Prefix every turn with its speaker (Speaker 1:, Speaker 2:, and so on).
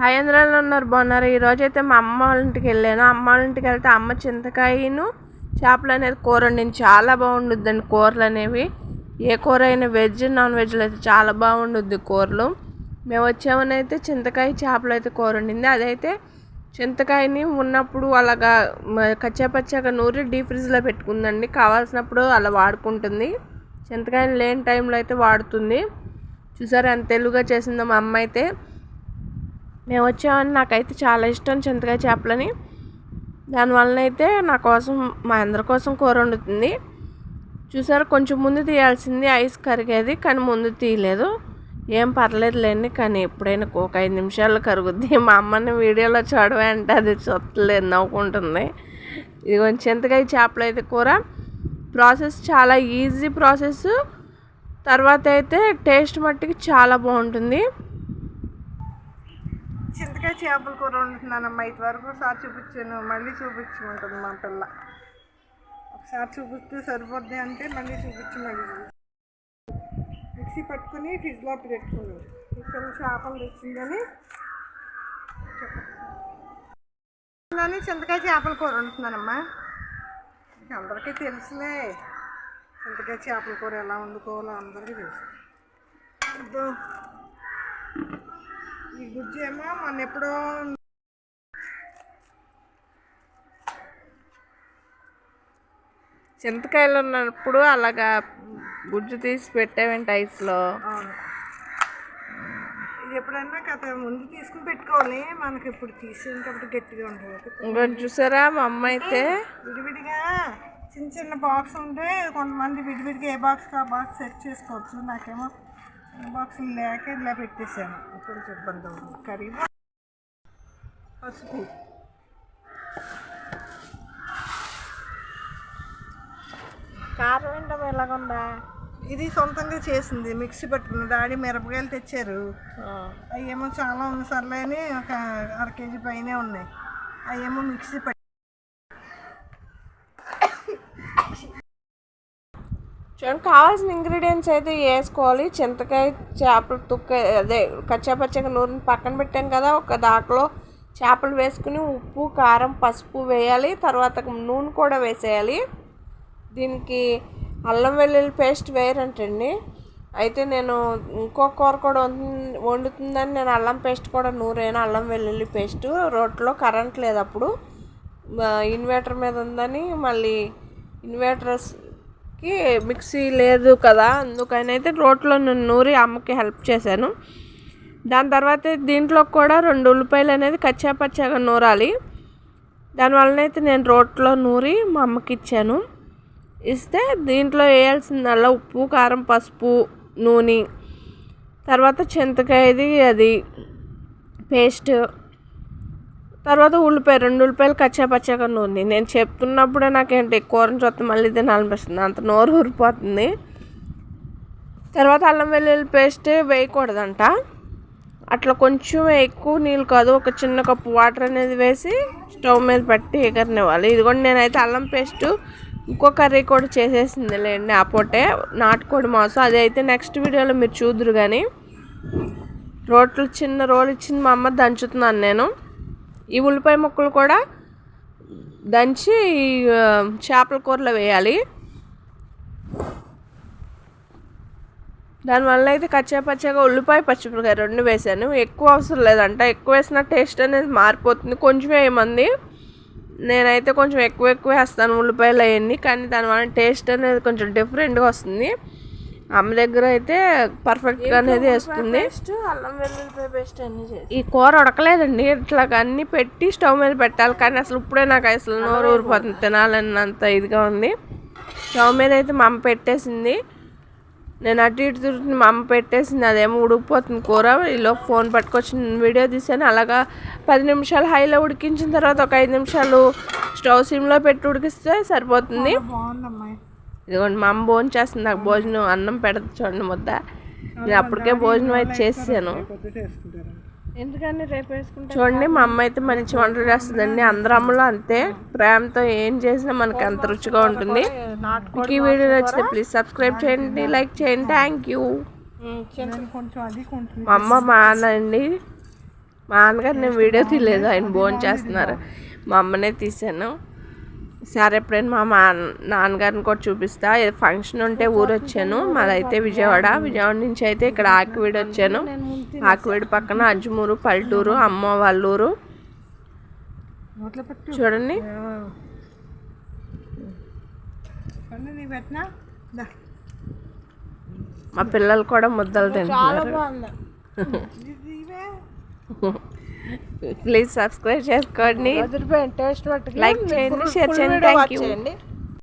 Speaker 1: Hi అందరూ ఉన్నారు బాగున్నారు? ఈరోజు అయితే మా అమ్మ వాళ్ళ ఇంటికి వెళ్ళాను. అమ్మ వాళ్ళ ఇంటికి వెళ్తే అమ్మ చింతకాయను చేపలు అనేది కూర వండింది. చాలా బాగుండుద్దండి కూరలు అనేవి. ఏ కూర అయినా వెజ్ నాన్ వెజ్లో అయితే చాలా బాగుండుద్ది కూరలు. మేము వచ్చామని అయితే చింతకాయ చేపలు అయితే కూర వండింది. అదైతే చింతకాయని ఉన్నప్పుడు అలాగా కచ్చాపచ్చాగా నూరి డీప్ ఫ్రిడ్జ్లో పెట్టుకుందండి. కావాల్సినప్పుడు అలా వాడుకుంటుంది. చింతకాయని లేని టైంలో అయితే వాడుతుంది. చూసారు ఎంత తెలుగుగా చేసిందో మా అమ్మ అయితే. మేము వచ్చామని నాకైతే చాలా ఇష్టం చింతకాయ చేపలని. దానివల్ల అయితే నా కోసం మా అందరి కోసం కూర వండుతుంది. చూసారు కొంచెం ముందు తీయాల్సింది ఐస్ కరిగేది కానీ ముందు తీయలేదు. ఏం పర్లేదులేండి కానీ ఎప్పుడైనా ఒక ఐదు నిమిషాల్లో కరుగుద్ది. మా అమ్మని వీడియోలో చూడవే అంటే అది చూస్తలేదు నవ్వుకుంటుంది. ఇది కొంచెం చింతకాయ చేపలు అయితే కూర. ప్రాసెస్ చాలా ఈజీ ప్రాసెస్. తర్వాత అయితే టేస్ట్ మట్టికి చాలా బాగుంటుంది.
Speaker 2: చింతకాయ చేపల కూర వండుతున్నానమ్మా. ఇటు వరకు ఒకసారి చూపించాను. మళ్ళీ చూపించమంటుంది మా పిల్ల. ఒకసారి చూపిస్తే సరిపోద్ది అంటే మళ్ళీ చూపించమని మిక్సీ పట్టుకుని ఫ్రిడ్జ్లో పెట్టుకున్నాను ఇక్కడ చేపలు తెచ్చిందని చెప్పండి చింతకాయ చేపల కూర వండుతున్నానమ్మా. అందరికీ తెలుసులే. చింతకాయ చేపల కూర ఎలా వండుకోవాలో అందరికీ తెలుసు. ఈ గుజ్జు ఏమో మొన్న ఎప్పుడో
Speaker 1: చింతకాయలు ఉన్నప్పుడు అలాగా గుజ్జు తీసి పెట్టావేంటి ఐస్లో?
Speaker 2: ఇది ఎప్పుడైనా కథ ముందు తీసుకుని పెట్టుకోవాలి మనకి ఇప్పుడు తీసేటప్పుడు గట్టిగా ఉంటుంది.
Speaker 1: ఇంకొంచెం చూసారా మా అమ్మ అయితే?
Speaker 2: విడివిడిగా చిన్న చిన్న బాక్స్ ఉంటే కొంతమంది విడివిడిగా ఏ బాక్స్ ఆ బాక్స్ సెట్ చేసుకోవచ్చు నాకేమో చిన్న బాక్స్ లేక ఇలా పెట్టేశాను. ఇప్పుడు ఇబ్బంది అవుతుంది. కరిగి పసుపు.
Speaker 1: కారం ఏంటో ఎలాగుందా?
Speaker 2: ఇది సొంతంగా చేసింది. మిక్సీ పట్టుకుని డాడీ మిరపకాయలు తెచ్చారు. అవేమో చాలా ఉంది. సర్లే అని ఒక అర కేజీ పైనే ఉన్నాయి. అవేమో మిక్సీ పట్టి
Speaker 1: చూడండి కావాల్సిన ఇంగ్రీడియంట్స్ అయితే వేసుకోవాలి. చింతకాయ చేపలు తుక్క అదే కచ్చాపచ్చగా నూనె పక్కన పెట్టాం కదా ఒక దాంట్లో చేపలు వేసుకుని ఉప్పు కారం పసుపు వేయాలి. తర్వాత నూనె కూడా వేసేయాలి. దీనికి అల్లం వెల్లుల్లి పేస్ట్ వేయరంటండి. అయితే నేను ఇంకో కూర కూడా వండు- వండుతుందని నేను అల్లం పేస్ట్ కూడా నూరేను అల్లం వెల్లుల్లి పేస్ట్. రోట్లో కరెంట్ లేదు అప్పుడు. ఇన్వర్టర్ మీద ఉందని మళ్ళీ అమ్మకి మిక్సీ లేదు కదా అందుకని అయితే రోట్లో నేను నూరి అమ్మకి హెల్ప్ చేశాను. దాని తర్వాత దీంట్లో కూడా రెండు ఉల్లిపాయలు అనేది కచ్చా పచ్చాగా నూరాలి. దానివలన అయితే నేను రోట్లో నూరి మా అమ్మకి ఇచ్చాను. ఇస్తే దీంట్లో వేయాల్సిందల్లా ఉప్పు కారం పసుపు నూనె తర్వాత చింతకాయది అది పేస్ట్ తర్వాత ఉల్లిపాయ రెండు ఉల్లిపాయలు కచ్చా పచ్చగా నూనె నేను చెప్తున్నప్పుడే నాకేంటి కూరని చూస్తే మళ్ళీ తినాలనిపిస్తుంది. అంత నోరు ఊరిపోతుంది. తర్వాత అల్లం వెల్లుల్లి పేస్ట్ వేయకూడదంట. అట్లా కొంచెం ఎక్కువ నీళ్ళు కాదు ఒక చిన్న కప్పు వాటర్ అనేది వేసి స్టవ్ మీద పెట్టి ఎగరనివ్వాలి. ఇది కూడా నేనైతే అల్లం పేస్ట్ ఇంకో కర్రీ కూడా చేసేసింది లేండి ఆ పూటే. నాటుకోడి మాంసం అది అయితే నెక్స్ట్ వీడియోలో మీరు చూదురు కానీ రోట్లు చిన్న రోలు ఇచ్చింది మా అమ్మ దంచుతున్నాను నేను. ఈ ఉల్లిపాయ ముక్కలు కూడా దంచి ఈ, చేపల కూరలో వేయాలి. దానివల్ల అయితే కచ్చా పచ్చగా ఉల్లిపాయ పచ్చిమిరకాయ రెండు వేసాను. ఎక్కువ అవసరం లేదంట. ఎక్కువ వేసిన టేస్ట్ అనేది మారిపోతుంది. కొంచెం వేయమంది నేనైతే కొంచెం ఎక్కువ ఎక్కువ వేస్తాను ఉల్లిపాయలు అవన్నీ కానీ దానివల్ల టేస్ట్ అనేది కొంచెం డిఫరెంట్గా వస్తుంది. అమ్మ దగ్గర అయితే పర్ఫెక్ట్గా అనేది వేస్తుంది.
Speaker 2: అల్లం వెల్లుల్లిపాయ పేస్ట్ అన్నీ చేసి.
Speaker 1: ఈ కూర ఉడకలేదండి ఇట్లా అన్నీ పెట్టి స్టవ్ మీద పెట్టాలి కానీ అసలు ఇప్పుడే నాకు అసలు నోరు ఊరిపోతుంది తినాలన్నంత ఇదిగా ఉంది. స్టవ్ మీద అయితే మా అమ్మ పెట్టేసింది. నేను అటు ఇటు తిరుగుతుంది మా అమ్మ పెట్టేసింది అదేమో ఉడికిపోతుంది కూర. ఈలో ఫోన్ పట్టుకొచ్చి వీడియో తీసాను అలాగా పది నిమిషాలు హైలో ఉడికించిన తర్వాత ఒక ఐదు నిమిషాలు స్టవ్ సిమ్లో పెట్టి ఉడికిస్తే సరిపోతుంది.
Speaker 2: బాగుందమ్మాయి
Speaker 1: ఇదిగోండి మా అమ్మ భోజనం చేస్తుంది నాకు భోజనం అన్నం పెడతా చూడండి ముద్ద. నేను అప్పటికే భోజనం అయితే చేసాను ఎందుకంటే రేపు చూడండి మా అమ్మ అయితే మంచి వంటలు చేస్తుందండి. అందరు అమ్మలో అంతే. ప్రేమతో ఏం చేసినా మనకి అంత రుచిగా ఉంటుంది. ఈ వీడియో నచ్చితే ప్లీజ్ సబ్స్క్రైబ్ చేయండి లైక్ చేయండి. థ్యాంక్ యూ మా అమ్మ మా అన్న అండి. మా నాన్నగారు నేను వీడియో తీయలేదు ఆయన భోజనం చేస్తున్నారు. మా అమ్మనే తీసాను. సరే ఎప్పుడైనా మా మా నాన్నగారిని కూడా చూపిస్తా. ఫంక్షన్ ఉంటే ఊరు వచ్చాను. మాదైతే విజయవాడ. విజయవాడ నుంచి అయితే ఇక్కడ ఆకివీడు వచ్చాను. ఆకివీడు పక్కన అజ్మూరు పల్లెటూరు అమ్మ వాళ్ళ ఊరు.
Speaker 2: నోట్లో పెట్టు
Speaker 1: చూడండి. మా పిల్లలు కూడా ముద్దలు తింటున్నారు. ప్లీజ్ సబ్స్క్రైబ్ చేసుకోండి.
Speaker 2: టేస్ట్
Speaker 1: లైక్ చేయండి షేర్ చేయండి. Thank you